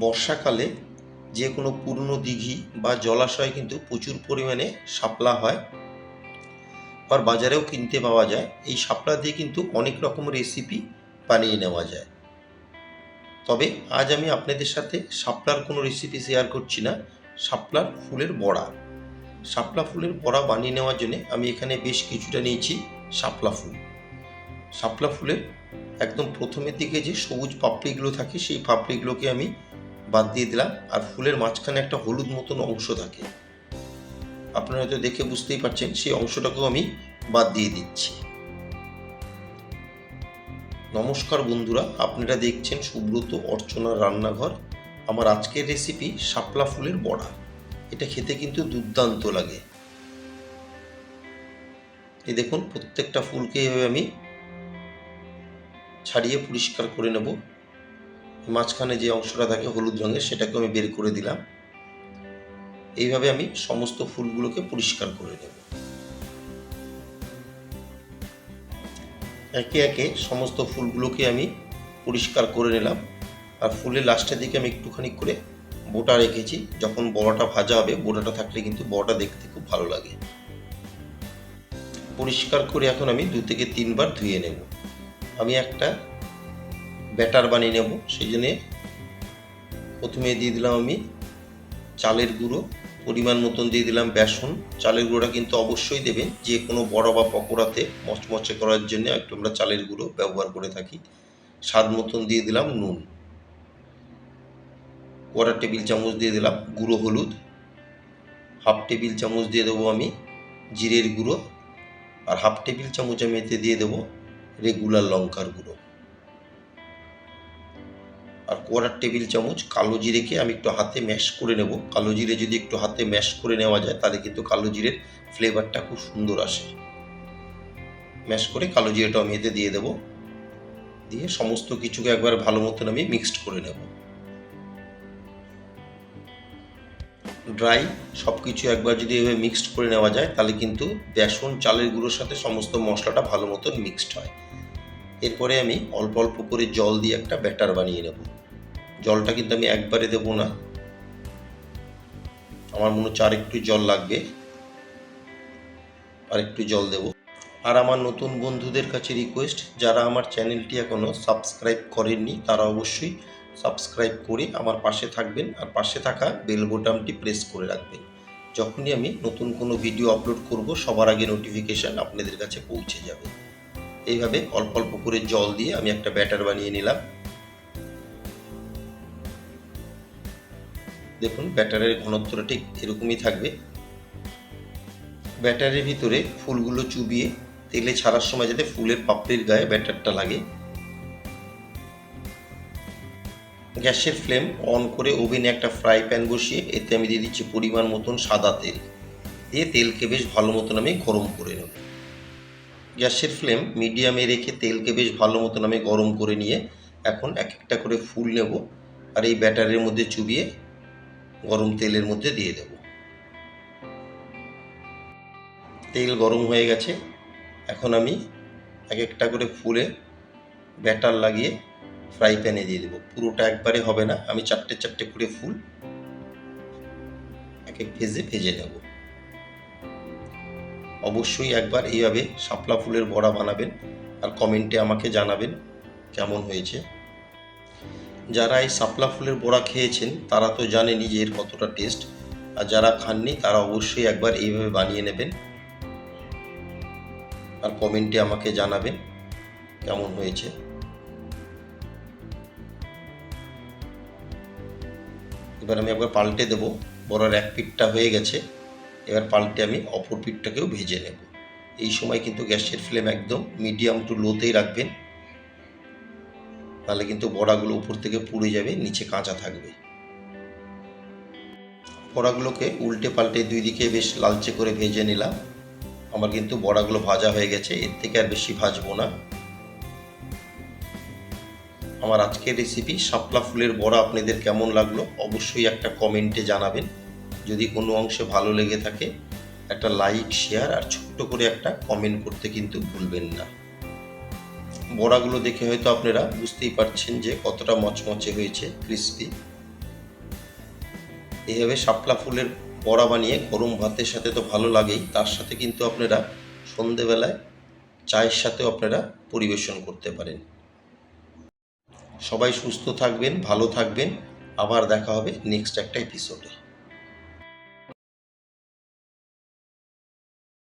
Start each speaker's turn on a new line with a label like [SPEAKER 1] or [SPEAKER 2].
[SPEAKER 1] বর্ষাকালে যে কোনো পুরনো দিঘি বা জলাশয়ে কিন্তু প্রচুর পরিমাণে শাপলা হয় আর বাজারেও কিনতে পাওয়া যায়। এই শাপলা দিয়ে কিন্তু অনেক রকম রেসিপি বানিয়ে নেওয়া যায়। তবে আজ আমি আপনাদের সাথে শাপলার কোনো রেসিপি শেয়ার করছি না। শাপলার ফুলের বড়া। শাপলা ফুলের বড়া বানিয়ে নেওয়ার জন্য আমি এখানে বেশ কিছুটা নিয়েছি শাপলা ফুল। শাপলা ফুলের একদম প্রথমের দিকে যে সবুজ পাপড়িগুলো থাকে, সেই পাপড়িগুলোকে আমি বাদ দিয়ে দিলাম, আর ফুলের মাঝখানে একটা হলুদ মতন অংশ থাকে। আপনারা হয়তো দেখে বুঝতেই পারছেন, সেই অংশটাকেও আমি বাদ দিয়ে দিচ্ছি। নমস্কার বন্ধুরা, আপনারা দেখছেন সুব্রত অর্চনার রান্নাঘর। আমার আজকের রেসিপি শাপলা ফুলের বড়া। এটা খেতে কিন্তু দুর্দান্ত লাগে। এই দেখুন, প্রত্যেকটা ফুলকে এভাবে আমি ছাড়িয়ে পরিষ্কার করে নেব। মাঝখানে যে অংশটা থাকে হলুদ রঙের সেটাকে আমি বের করে দিলাম। এইভাবে আমি সমস্ত ফুলগুলোকে পরিষ্কার করে নেব। একে একে সমস্ত ফুলগুলোকে আমি পরিষ্কার করে নিলাম। আর ফুলের লাস্টের দিকে আমি একটুখানি করে বোটা রেখেছি। যখন বড়াটা ভাজা হবে, বোটাটা থাকলে কিন্তু বড়াটা দেখতে খুব ভালো লাগে। পরিষ্কার করে এখন আমি দু থেকে তিনবার ধুয়ে নেব। আমি একটা ব্যাটার বানিয়ে নেব, সেই জন্যে প্রথমে দিয়ে দিলাম আমি চালের গুঁড়ো, পরিমাণ মতন দিয়ে দিলাম বেসন। চালের গুঁড়োটা কিন্তু অবশ্যই দেবেন, যে কোনো বড় বা পকোড়াতে মচমচে করার জন্য একটু আমরা চালের গুঁড়ো ব্যবহার করে থাকি। স্বাদ মতন দিয়ে দিলাম নুন। কোয়াটার টেবিল চামচ দিয়ে দিলাম গুঁড়ো হলুদ। হাফ টেবিল চামচ দিয়ে দেবো আমি জিরের গুঁড়ো। আর হাফ টেবিল চামচ আমি এতে দিয়ে দেবো রেগুলার লঙ্কার গুঁড়ো। আর কোয়াটার টেবিল চামচ, কালো জিরেকে আমি একটু হাতে ম্যাশ করে নেব। কালো জিরে যদি একটু হাতে ম্যাশ করে নেওয়া যায়, তাহলে কিন্তু কালো জিরের ফ্লেভারটা খুব সুন্দর আসে। ম্যাশ করে কালো জিরেটা আমি এতে দিয়ে দেবো। দিয়ে সমস্ত কিছুকে একবার ভালো মতন আমি মিক্সড করে নেব। ড্রাই সব কিছু একবার যদি এভাবে মিক্সড করে নেওয়া যায়, তাহলে কিন্তু বেসন, চালের গুঁড়োর সাথে সমস্ত মশলাটা ভালো মতন মিক্সড হয়। এরপরে আমি অল্প অল্প করে জল দিয়ে একটা ব্যাটার বানিয়ে নেব। জলটা কিন্তু আমি একবারে দেবো না। আমার মনে হচ্ছে আর একটু জল লাগবে। আর একটু জল দেব। আর আমার নতুন বন্ধুদের কাছে রিকোয়েস্ট যারা আমার চ্যানেলটি এখনও সাবস্ক্রাইব করেননি, তারা অবশ্যই সাবস্ক্রাইব করে আমার পাশে থাকবেন আর পাশে থাকা বেল বোতামটি প্রেস করে রাখবেন। যখনই আমি নতুন কোনো ভিডিও আপলোড করব, সবার আগে নোটিফিকেশান আপনাদের কাছে পৌঁছে যাবে। এইভাবে অল্প অল্প করে জল দিয়ে আমি একটা ব্যাটার বানিয়ে নিলাম। দেখুন, ব্যাটারের ঘনত্বটা ঠিক এরকমই থাকবে। ব্যাটারের ভিতরে ফুলগুলো চুবিয়ে তেলে ছাড়ার সময় যাতে ফুলের পাপড়ির গায়ে ব্যাটারটা লাগে। গ্যাসের ফ্লেম অন করে ওভেনে একটা ফ্রাই প্যান বসিয়ে এতে আমি দিয়ে দিচ্ছি পরিমাণ মতন সাদা তেল। দিয়ে তেলকে বেশ ভালো মতন আমি গরম করে নেব। গ্যাসের ফ্লেম মিডিয়ামে রেখে তেলকে বেশ ভালো মতন আমি গরম করে নিয়ে এখন এক একটা করে ফুল নেব। আর এই ব্যাটারের মধ্যে চুবিয়ে গরম তেলের মধ্যে দিয়ে দেব। তেল গরম হয়ে গেছে। এখন আমি এক একটা করে ফুলে ব্যাটার লাগিয়ে ফ্রাই প্যানে দিয়ে দেবো। পুরোটা একবারে হবে না, আমি চারটে চারটে করে ফুল এক এক ভেজে ভেজে নেব। অবশ্যই একবার এইভাবে শাপলা ফুলের বড়া বানাবেন আর কমেন্টে আমাকে জানাবেন কেমন হয়েছে। যারা এই সাপলা ফুলের বড়া খেয়েছেন, তারা তো জানেনই যে এর কতটা টেস্ট আর যারা খাননি, তারা অবশ্যই একবার এইভাবে বানিয়ে নেবেন। আর কমেন্টে আমাকে জানাবেন কেমন হয়েছে। এবার আমি একবার পাল্টে দেবো। বড়ার এক পিঠটা হয়ে গেছে। এবার পাল্টে আমি অপর পিঠটাকেও ভেজে নেব। এই সময় কিন্তু গ্যাসের ফ্লেম একদম মিডিয়াম টু লোতেই রাখবেন। তাহলে কিন্তু বড়াগুলো উপর থেকে পুড়ে যাবে, নিচে কাঁচা থাকবে। বড়াগুলোকে উল্টে পাল্টে দুই দিকে বেশ লালচে করে ভেজে নিলাম। আমার কিন্তু বড়াগুলো ভাজা হয়ে গেছে, এর থেকে আর বেশি ভাজবো না। আমার আজকের রেসিপি শাপলা ফুলের বড়া আপনাদের কেমন লাগল অবশ্যই একটা কমেন্টে জানাবেন। যদি কোনো অংশে ভালো লেগে থাকে, একটা লাইক শেয়ার আর ছোট্ট করে একটা কমেন্ট করতে কিন্তু ভুলবেন না। বড়াগুলো দেখে হয়তো আপনারা বুঝতেই পারছেন যে কতটা মচমচে হয়েছে ক্রিস্পি এইভাবে শাপলা ফুলের বড়া বানিয়ে গরম ভাতের সাথে তো ভালো লাগেই, তার সাথে কিন্তু আপনারা সন্ধেবেলায় চায়ের সাথেও আপনারা পরিবেশন করতে পারেন। সবাই সুস্থ থাকবেন, ভালো থাকবেন। আবার দেখা হবে নেক্সট একটা এপিসোডে